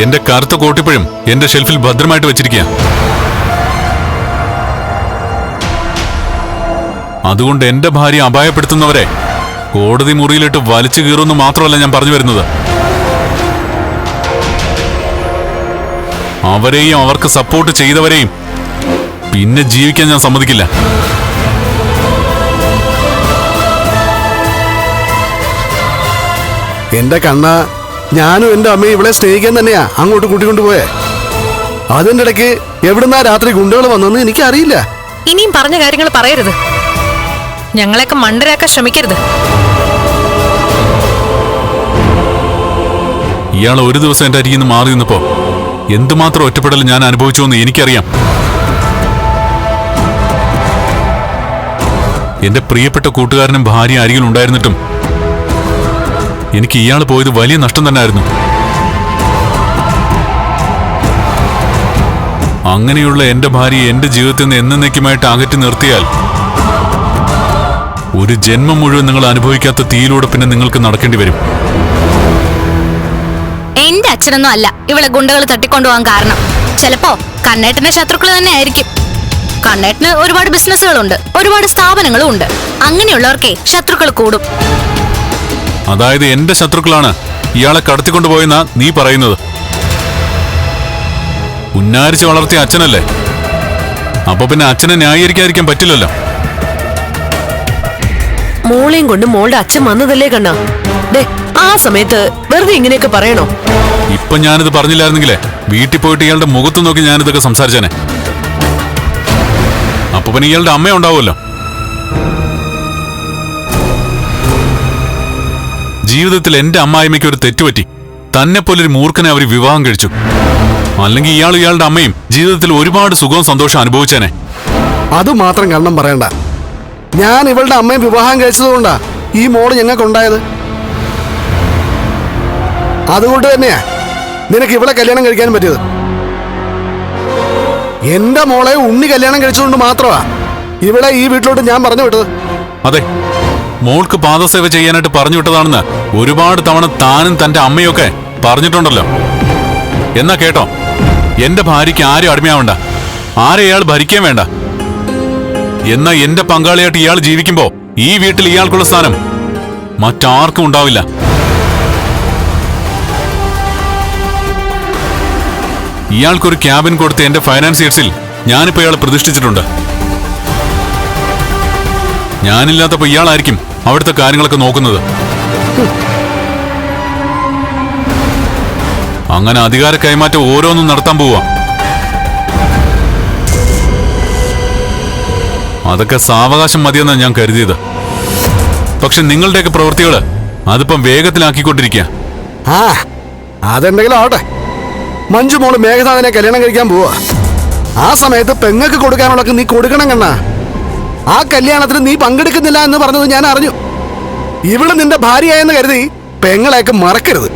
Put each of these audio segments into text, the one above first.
എന്റെ കറുത്ത കോട്ടിപ്പഴും എന്റെ ഷെൽഫിൽ ഭദ്രമായിട്ട് വെച്ചിരിക്കുക അതുകൊണ്ട് എന്റെ ഭാര്യ അപായപ്പെടുത്തുന്നവരെ കോടതി മുറിയിലിട്ട് വലിച്ചു കീറുമെന്ന് മാത്രമല്ല ഞാൻ പറഞ്ഞു വരുന്നത്. അവരെയും അവർക്ക് സപ്പോർട്ട് ചെയ്തവരെയും പിന്നെ ജീവിക്കാൻ ഞാൻ സമ്മതിക്കില്ല. എന്റെ കണ്ണ ഞാനും എന്റെ അമ്മയും ഇവളെ സ്നേഹിക്കാൻ തന്നെയാ അങ്ങോട്ട് കൂട്ടിക്കൊണ്ടുപോയേ. അതിന്റെ ഇടയ്ക്ക് എവിടുന്നാ രാത്രി ഗുണ്ടകൾ വന്നെന്ന് എനിക്കറിയില്ല. ഇനിയും പറഞ്ഞ കാര്യങ്ങൾ പറയരുത്. ഞങ്ങളെയൊക്കെ മണ്ടരാക്കാൻ ശ്രമിക്കരുത്. ഇയാൾ ഒരു ദിവസം എന്റെ അരികിൽ നിന്ന് മാറി നിന്നപ്പോ എന്തുമാത്രം ഒറ്റപ്പെടൽ ഞാൻ അനുഭവിച്ചു എന്ന് എനിക്കറിയാം. എന്റെ പ്രിയപ്പെട്ട കൂട്ടുകാരനും ഭാര്യ അരികിൽ ഉണ്ടായിരുന്നിട്ടും എനിക്ക് ഇയാൾ പോയത് വലിയ നഷ്ടം തന്നെയായിരുന്നു. അങ്ങനെയുള്ള എന്റെ ഭാര്യ എന്റെ ജീവിതത്തിൽ നിന്ന് എന്നേക്കുമായിട്ട് അകറ്റി നിർത്തിയാൽ ഒരു ജന്മം മുഴുവൻ നിങ്ങൾ അനുഭവിക്കാത്ത തീയിലൂടെ പിന്നെ നിങ്ങൾക്ക് നടക്കേണ്ടി വരും. എന്റെ അച്ഛനൊന്നും അല്ല ഇവളെ ഗുണ്ടകൾ തട്ടിക്കൊണ്ടുപോകാൻ കാരണം. ചിലപ്പോ കണ്ണേട്ടന്റെ ശത്രുക്കൾ തന്നെ ആയിരിക്കും. കണ്ണേട്ടന് ഒരുപാട് ബിസിനസ്സുകളുണ്ട് ഒരുപാട് സ്ഥാപനങ്ങളും ഉണ്ട്. അങ്ങനെയുള്ളവർക്കേ ശത്രുക്കൾ കൂടും. അതായത് എന്റെ ശത്രുക്കളാണ്. ഇയാളെ കടത്തിക്കൊണ്ടുപോയെന്നാ നീ പറയുന്നത്. ഉന്നാരിച്ച് വളർത്തിയ അച്ഛനല്ലേ? അപ്പൊ പിന്നെ അച്ഛനെ ന്യായീകരിക്കാതിരിക്കാൻ പറ്റില്ലല്ലോ. മോളെയും കൊണ്ട് മോളുടെ അച്ഛൻ വന്നതല്ലേ കണ്ണാ? ദേ ആ സമയത്ത് വെറുതെ ഇങ്ങനെയൊക്കെ പറയണോ? ഇപ്പൊ ഞാനിത് പറഞ്ഞില്ലായിരുന്നെങ്കിലേ വീട്ടിൽ പോയിട്ട് ഇയാളുടെ മുഖത്ത് നോക്കി ഞാനിതൊക്കെ സംസാരിച്ചേനെ. അപ്പൊ പിന്നെ ഇയാളുടെ അമ്മ ഉണ്ടാവുമല്ലോ. ജീവിതത്തിൽ എന്റെ അമ്മായിമ്മയ്ക്ക് ഒരു തെറ്റുപറ്റി. തന്നെ പോലൊരു മൂർഖനെ അവർ വിവാഹം കഴിച്ചു. അല്ലെങ്കിൽ ഇയാൾ ഇയാളുടെ അമ്മയും ജീവിതത്തിൽ ഒരുപാട് സുഖവും സന്തോഷം അനുഭവിച്ചേനെ. അത് മാത്രം കണ്ണം പറയണ്ട. ഞാൻ ഇവളുടെ അമ്മയെ വിവാഹം കഴിച്ചതുകൊണ്ടാ ഈ മോൾ ഞങ്ങൾക്കുണ്ടായത്. അതുകൊണ്ട് തന്നെയാ നിനക്ക് ഇവളെ കല്യാണം കഴിക്കാൻ പറ്റിയത്. എന്റെ മോളെ ഉണ്ണി കല്യാണം കഴിച്ചതുകൊണ്ട് മാത്രമാ ഇവളെ ഈ വീട്ടിലോട്ട് ഞാൻ പറഞ്ഞു വിട്ടത്. അതെ മോൾക്ക് പാദസേവ ചെയ്യാനായിട്ട് പറഞ്ഞു വിട്ടതാണെന്ന് ഒരുപാട് തവണ താനും തന്റെ അമ്മയൊക്കെ പറഞ്ഞിട്ടുണ്ടല്ലോ. എന്നാ കേട്ടോ എന്റെ ഭാര്യയ്ക്ക് ആരും അടിമയാവണ്ട. ആരെ ഇയാൾ ഭരിക്കാൻ വേണ്ട. എന്നാ എന്റെ പങ്കാളിയായിട്ട് ഇയാൾ ജീവിക്കുമ്പോ ഈ വീട്ടിൽ ഇയാൾക്കുള്ള സ്ഥാനം മറ്റാർക്കും ഉണ്ടാവില്ല. ഇയാൾക്കൊരു ക്യാബിൻ കൊടുത്ത് എന്റെ ഫൈനാൻസിയേഴ്സിൽ ഞാനിപ്പോ ഇയാളെ പ്രതിഷ്ഠിച്ചിട്ടുണ്ട്. ഞാനില്ലാത്തപ്പോ ഇയാളായിരിക്കും അവിടുത്തെ കാര്യങ്ങളൊക്കെ നോക്കുന്നത്. അങ്ങനെ അധികാര കൈമാറ്റം ഓരോന്നും നടത്താൻ പോവാ. അതൊക്കെ സാവകാശം മതിയെന്നാണ് ഞാൻ കരുതിയത്. പക്ഷെ നിങ്ങളുടെയൊക്കെ പ്രവൃത്തികൾ അതിപ്പം വേഗത്തിലാക്കിക്കൊണ്ടിരിക്കുക ആ അതെന്തെങ്കിലും ആവട്ടെ. മഞ്ജു മോൾ മേഘനാഥനെ കല്യാണം കഴിക്കാൻ പോവാ. ആ സമയത്ത് പെങ്ങൾക്ക് കൊടുക്കാനുള്ളൊക്കെ നീ കൊടുക്കണം കണ്ണാ. ആ കല്യാണത്തിന് നീ പങ്കെടുക്കുന്നില്ല എന്ന് പറഞ്ഞത് ഞാൻ അറിഞ്ഞു. ഇവൾ നിന്റെ ഭാര്യയായെന്ന് കരുതി പെങ്ങളെയൊക്കെ മറക്കരുത്.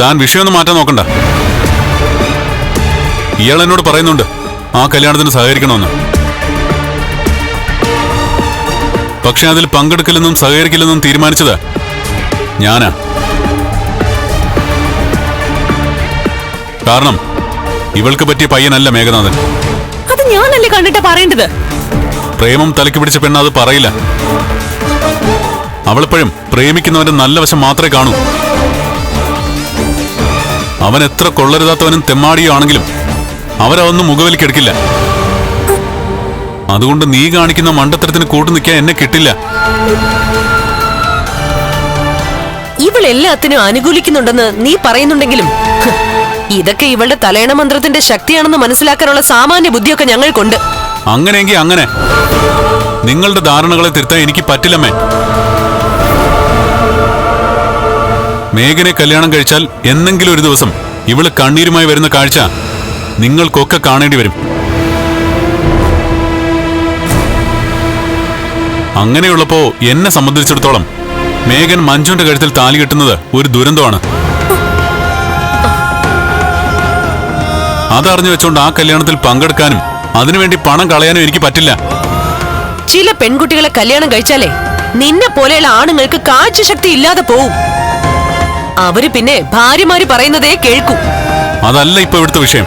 താൻ വിഷയമൊന്നും മാറ്റാൻ നോക്കണ്ട. ഇയാൾ എന്നോട് പറയുന്നുണ്ട് ആ കല്യാണത്തിന് സഹകരിക്കണമെന്ന്. പക്ഷെ അതിൽ പങ്കെടുക്കില്ലെന്നും സഹകരിക്കില്ലെന്നും തീരുമാനിച്ചത് ഞാനാ. കാരണം ഇവൾക്ക് പറ്റിയ പയ്യനല്ല മേഘനാഥൻ. അത് ഞാനല്ലേ കണ്ടിട്ട് പറയേണ്ടത്? പ്രേമം തലയ്ക്ക് പിടിച്ച പെണ്ണ് അത് പറയില്ല. അവളെപ്പോഴും പ്രേമിക്കുന്നവന്റെ നല്ല വശം മാത്രമേ കാണൂ. അവൻ എത്ര കൊള്ളരുതാത്തവനും തെമ്മാടിയോ ആണെങ്കിലും അവരതൊന്നും മുഖവിലിക്കെടുക്കില്ല അതുകൊണ്ട് നീ കാണിക്കുന്ന മണ്ടത്തരത്തിന് കൂട്ടു നിൽക്കാൻ എന്നെ കിട്ടില്ല. ഇവളെല്ലാത്തിനും അനുകൂലിക്കുന്നുണ്ടെന്ന് നീ പറയുന്നുണ്ടെങ്കിലും ഇതൊക്കെ ഇവളുടെ തലയണ മന്ത്രത്തിന്റെ ശക്തിയാണെന്ന് മനസ്സിലാക്കാനുള്ള സാമാന്യ ബുദ്ധിയൊക്കെ ഞങ്ങൾക്കുണ്ട്. അങ്ങനെയെങ്കിൽ അങ്ങനെ. നിങ്ങളുടെ ധാരണകളെ തിരുത്താൻ എനിക്ക് പറ്റില്ലമ്മേ. മേഘനെ കല്യാണം കഴിച്ചാൽ എന്നെങ്കിലും ഒരു ദിവസം ഇവൾ കണ്ണീരുമായി വരുന്ന കാഴ്ച നിങ്ങൾക്കൊക്കെ കാണേണ്ടി വരും. അങ്ങനെയുള്ളപ്പോ എന്നെ സംബന്ധിച്ചിടത്തോളം മേഘൻ മഞ്ജുവിന്റെ കഴുത്തിൽ താലി കെട്ടുന്നത് ഒരു ദുരന്തമാണ്. അതറിഞ്ഞു വെച്ചോണ്ട് ആ കല്യാണത്തിൽ പങ്കെടുക്കാനും അതിനുവേണ്ടി പണം കളയാനും എനിക്ക് പറ്റില്ല. ചില പെൺകുട്ടികളെ കല്യാണം കഴിച്ചാലേ നിന്നെ പോലെയുള്ള ആണുങ്ങൾക്ക് കാഴ്ചശക്തി ഇല്ലാതെ പോവും. അവർ പിന്നെ ഭാര്യമാര് പറയുന്നതേ കേൾക്കൂ. അതല്ല ഇപ്പൊ ഇവിടുത്തെ വിഷയം.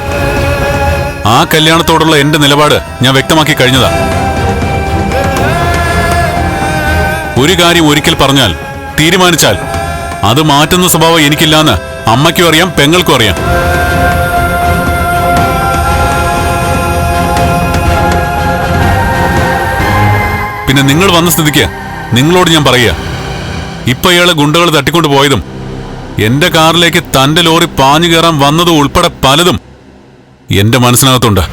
ആ കല്യാണത്തോടുള്ള എന്റെ നിലപാട് ഞാൻ വ്യക്തമാക്കി കഴിഞ്ഞതാ. ഒരു കാര്യം ഒരിക്കൽ പറഞ്ഞാൽ തീരുമാനിച്ചാൽ അത് മാറ്റുന്ന സ്വഭാവം എനിക്കില്ലാന്ന് അമ്മയ്ക്കും അറിയാം പെങ്ങൾക്കും അറിയാം. പിന്നെ നിങ്ങൾ വന്ന സ്ഥിതിക്ക് നിങ്ങളോട് ഞാൻ പറയുക. ഇപ്പൊ ഇയാളെ ഗുണ്ടകൾ തട്ടിക്കൊണ്ട് പോയതും എന്റെ കാറിലേക്ക് തന്റെ ലോറി പാഞ്ഞു കയറാൻ വന്നതും ഉൾപ്പെടെ പലതും എന്റെ മനസ്സിനകത്തുണ്ട്.